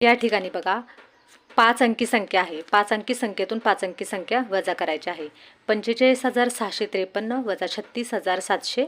या ठिकाणी बघा पाच अंकी संख्या आहे. पाच अंकी संख्येतून पाच अंकी संख्या वजा करायची आहे. पंचेचाळीस हजार सहाशे त्रेपन्न वजा छत्तीस हजार सातशे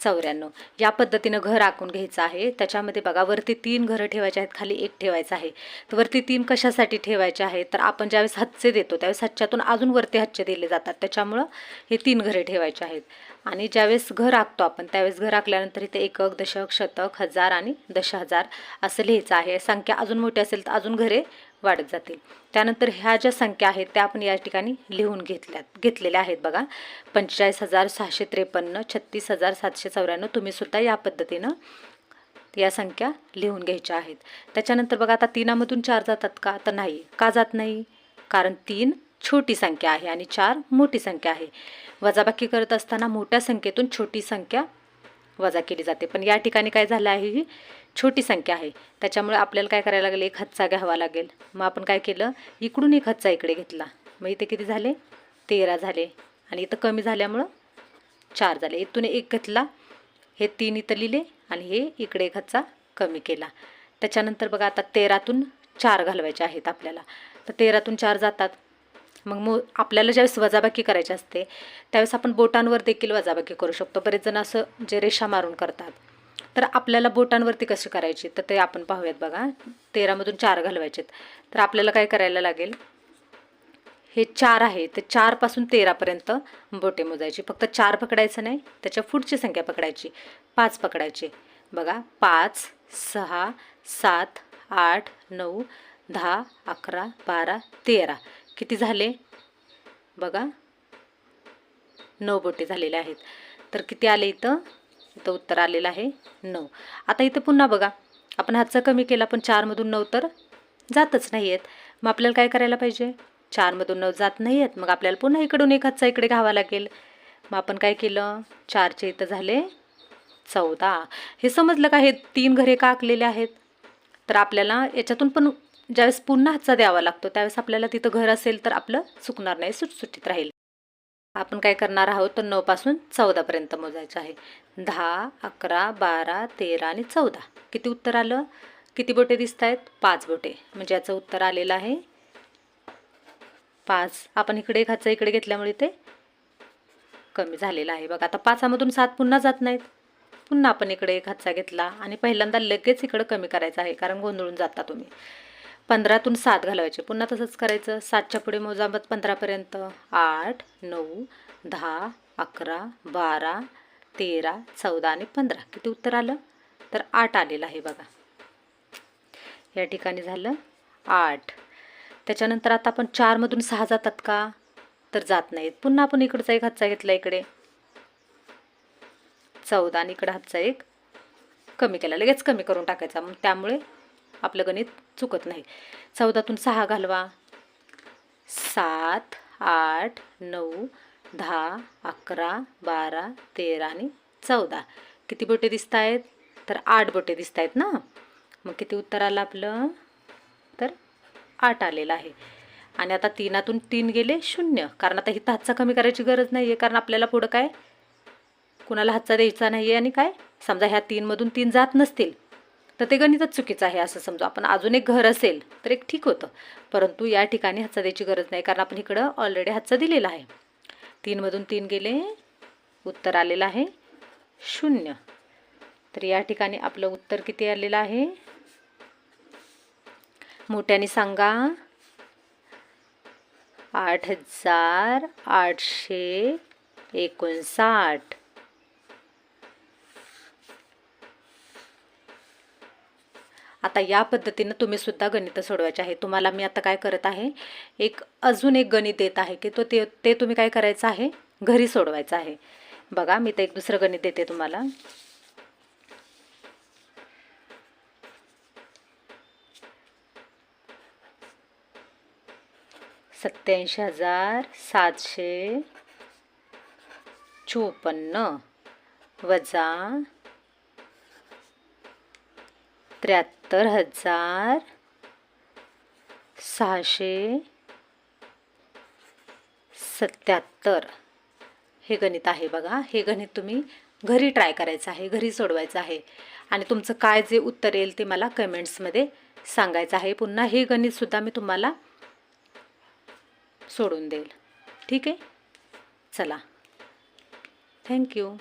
चौऱ्याण्णव. या पद्धतीनं घर आखून घ्यायचं आहे त्याच्यामध्ये बघा वरती तीन घरं ठेवायचे आहेत खाली एक ठेवायचं आहे. तर वरती तीन कशासाठी ठेवायचे आहेत? तर आपण ज्यावेळेस हच्चे देतो त्यावेळेस हच्च्यातून अजून वरती हच्चे दिले जातात. त्याच्यामुळं हे तीन घरे ठेवायचे आहेत. आणि ज्यावेळेस घर आखतो आपण त्यावेळेस घर आखल्यानंतर इथे एकक दशक शतक हजार आणि दश हजार असं लिहायचं आहे. संख्या अजून मोठी असेल तर अजून घरे वाढत जातील. त्यानंतर ह्या ज्या संख्या आहेत त्या आपण या ठिकाणी लिहून घेतल्यात घेतलेल्या आहेत बघा. पंचेचाळीस हजार सहाशे त्रेपन्न छत्तीस हजार सातशे चौऱ्याण्णव तुम्हीसुद्धा या पद्धतीनं या संख्या लिहून घ्यायच्या आहेत. त्याच्यानंतर बघा आता तीनामधून चार जातात का? तर नाही. का जात नाही? कारण तीन छोटी संख्या आहे आणि चार मोठी संख्या आहे. वजाबाकी करत असताना मोठ्या संख्येतून छोटी संख्या वजा केली जाते. पण या ठिकाणी काय झालं आहे ही छोटी संख्या आहे. त्याच्यामुळे आपल्याला काय करायला लागेल एक हच्चा घ्यावा लागेल. मग आपण काय केलं इकडून एक हच्चा इकडे घेतला. मग इथे किती झाले? तेरा झाले. आणि इथं कमी झाल्यामुळं चार झाले. इथून एक घेतला हे तीन इथं लिहिले आणि हे इकडे एक हच्चा कमी केला. त्याच्यानंतर बघा आता तेरातून चार घालवायचे आहेत आपल्याला. तर तेरातून चार जातात. मग मो आपल्याला ज्यावेळेस वजाबाकी करायची असते त्यावेळेस आपण बोटांवर देखील वजाबाकी करू शकतो. बरेच जण असं जे रेषा मारून करतात. तर आपल्याला बोटांवरती कशी करायची? तर ते आपण पाहूयात बघा. तेरामधून चार घालवायचेत. तर आपल्याला काय करायला लागेल? हे चार आहे. ते चारपासून तेरापर्यंत बोटे मोजायची. फक्त चार पकडायचं नाही त्याच्या पुढची संख्या पकडायची. पाच पकडायची. बघा पाच सहा सात आठ नऊ दहा अकरा बारा तेरा. किती झाले? बघा. नऊ बोटे झालेले आहेत. तर किती आले इथं? इथं उत्तर आलेलं आहे नऊ. आता इथं पुन्हा बघा. आपण हातचा कमी केला पण चारमधून नऊ तर जातच नाही आहेत मग आपल्याला काय करायला पाहिजे? चारमधून नऊ जात नाही आहेत मग आपल्याला पुन्हा इकडून एक हातचा इकडे घ्यावा लागेल. मग आपण काय केलं? चारचे इथं झाले चौदा. हे समजलं का हे तीन घरे का आखलेले आहेत? तर आपल्याला याच्यातून पण ज्यावेळेस पुन्हा हातचा द्यावा लागतो त्यावेळेस आपल्याला तिथं घर असेल तर आपलं चुकणार नाही सुटसुटीत राहील. आपण काय करणार आहोत तर नऊपासून चौदापर्यंत मोजायचं आहे. दहा अकरा बारा तेरा आणि चौदा. किती उत्तर आलं? किती बोटे दिसत आहेत पाच बोटे. म्हणजे याचं उत्तर आलेलं आहे पाच. आपण इकडे एक इकडे घेतल्यामुळे ते कमी झालेलं आहे. बघा आता पाचामधून सात पुन्हा जात नाहीत. पुन्हा आपण इकडे एक हातचा घेतला आणि पहिल्यांदा लगेच इकडं कमी करायचं आहे कारण गोंधळून जाता तुम्ही. पंधरातून सात घालवायचे. पुन्हा तसंच करायचं. सातच्या पुढे मोजामत पंधरापर्यंत. आठ नऊ दहा अकरा बारा तेरा चौदा आणि पंधरा. किती उत्तर आलं? तर आठ आलेलं आहे बघा. या ठिकाणी झालं आठ. त्याच्यानंतर आता आपण चारमधून सहा जातात का? तर जात नाहीत. पुन्हा आपण इकडचा एक हातचा घेतला इकडे. चौदा आणि इकडं हातचा एक कमी केला. लगेच कमी करून टाकायचा. मग त्यामुळे आपलं गणित चुकत नाही. चौदातून सहा घालवा. सात आठ नऊ दहा अकरा बारा तेरा आणि चौदा. किती बोटे दिसत आहेत तर आठ बोटे दिसत आहेत ना? मग किती उत्तर आलं आपलं? तर आठ आलेलं आहे. आणि आता तीनातून तीन गेले शून्य. कारण आता इथं हातचा कमी करायची गरज नाही आहे कारण आपल्याला पुढं काय? कुणाला हातचा द्यायचा नाही आहे आणि काय? समजा ह्या तीनमधून तीन जात नसतील. तर ते गणितच चुकीचं आहे असं समजा. आपण अजून एक घर असेल तर एक ठीक होतं. परंतु या ठिकाणी हातचा द्यायची गरज नाही कारण आपण इकडं ऑलरेडी हातचा दिलेला आहे. तीनमधून तीन गेले. उत्तर आलेलं आहे शून्य. तर या ठिकाणी आपलं उत्तर किती आलेलं आहे? मोठ्याने सांगा. आठ हजार आठशे एकोणसाठ. आता या पद्धतीनं तुम्ही सुद्धा गणितं सोडवायचे आहे. तुम्हाला मी आता काय करत आहे एक अजून एक गणित देत आहे की तो ते ते तुम्ही काय करायचं आहे घरी सोडवायचं आहे. बघा मी तर एक दुसरं गणित देते तुम्हाला. सत्याऐंशी हजार सातशे चोपन्न वजा त्र्याहत्तर हजार सहाशे सत्याहत्तर. हे गणित आहे बघा. हे गणित तुम्ही घरी ट्राय करायचं आहे घरी सोडवायचं आहे. आणि तुमचं काय जे उत्तर येईल ते मला कमेंट्समध्ये सांगायचं आहे. पुन्हा हे गणितसुद्धा मी तुम्हाला सोडून देईल. ठीक आहे? चला. थँक्यू